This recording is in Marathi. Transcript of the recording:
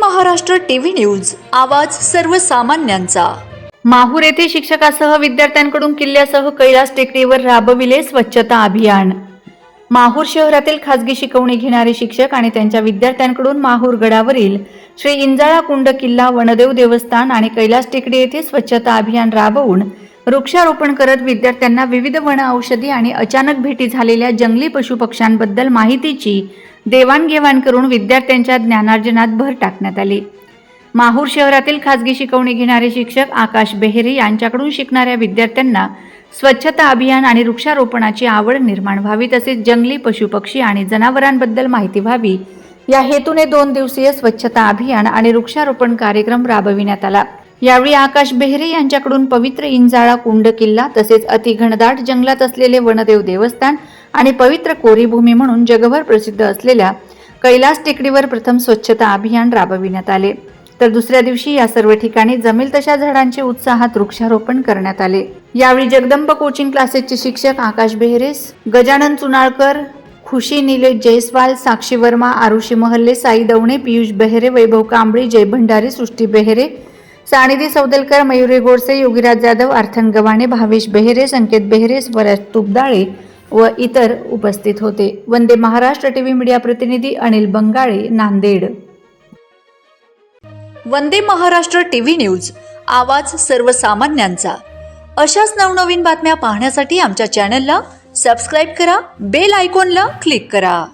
महाराष्ट्र टीव्ही न्यूज आवाज सर्वसामान्यांचा. माहूर येथे शिक्षकासह विद्यार्थ्यांकडून किल्ल्यासह कैलास टेकडीवर राबविले स्वच्छता अभियान. माहूर शहरातील खासगी शिकवणी घेणारे शिक्षक आणि त्यांच्या विद्यार्थ्यांकडून माहूर गडावरील श्री इंजाळा कुंड किल्ला वनदेव देवस्थान आणि कैलास टेकडी येथे स्वच्छता अभियान राबवून वृक्षारोपण करत विद्यार्थ्यांना विविध वन औषधी आणि अचानक भेटी झालेल्या जंगली पशुपक्ष्यांबद्दल माहितीची देवाणघेवाण करून विद्यार्थ्यांच्या ज्ञानार्जनात भर टाकण्यात आली. माहूर शहरातील खासगी शिकवणी घेणारे शिक्षक आकाश बेहेरे यांच्याकडून शिकणाऱ्या विद्यार्थ्यांना स्वच्छता अभियान आणि वृक्षारोपणाची आवड निर्माण व्हावी तसेच जंगली पशुपक्षी आणि जनावरांबद्दल माहिती व्हावी. या हेतूने दोन दिवसीय स्वच्छता अभियान आणि वृक्षारोपण कार्यक्रम राबविण्यात आला. यावेळी आकाश बेहरे यांच्याकडून पवित्र इंजाळा कुंड किल्ला तसेच अति घनदाट जंगलात असलेले वनदेव देवस्थान आणि पवित्र कोरीभूमी म्हणून जगभर प्रसिद्ध असलेल्या कैलास टेकडीवर प्रथम स्वच्छता अभियान राबविण्यात आले. तर दुसऱ्या दिवशी या सर्व ठिकाणी जमेल तशा झाडांचे उत्साहात वृक्षारोपण करण्यात आले. यावेळी जगदंब कोचिंग क्लासेसचे शिक्षक आकाश बेहरेस गजानन चुनाळकर खुशी निलेश जयस्वाल साक्षी वर्मा आरुषी महल्ले साई दवणे पियुष बेहरे वैभव कांबळी जय भंडारी सृष्टी बेहरे सानिधी सौदलकर मयुरी गोडसे योगीराज जाधव अर्थन गव्हाणे भावेश बेहरे संकेत बेहरे स्वराज तुपदाळे व इतर उपस्थित होते. वंदे महाराष्ट्र टीव्ही मीडिया प्रतिनिधी अनिल बंगाळे नांदेड. वंदे महाराष्ट्र टीव्ही न्यूज आवाज सर्वसामान्यांचा. अशाच नवनवीन बातम्या पाहण्यासाठी आमच्या चॅनलला सबस्क्राईब करा बेल आयकॉनला क्लिक करा.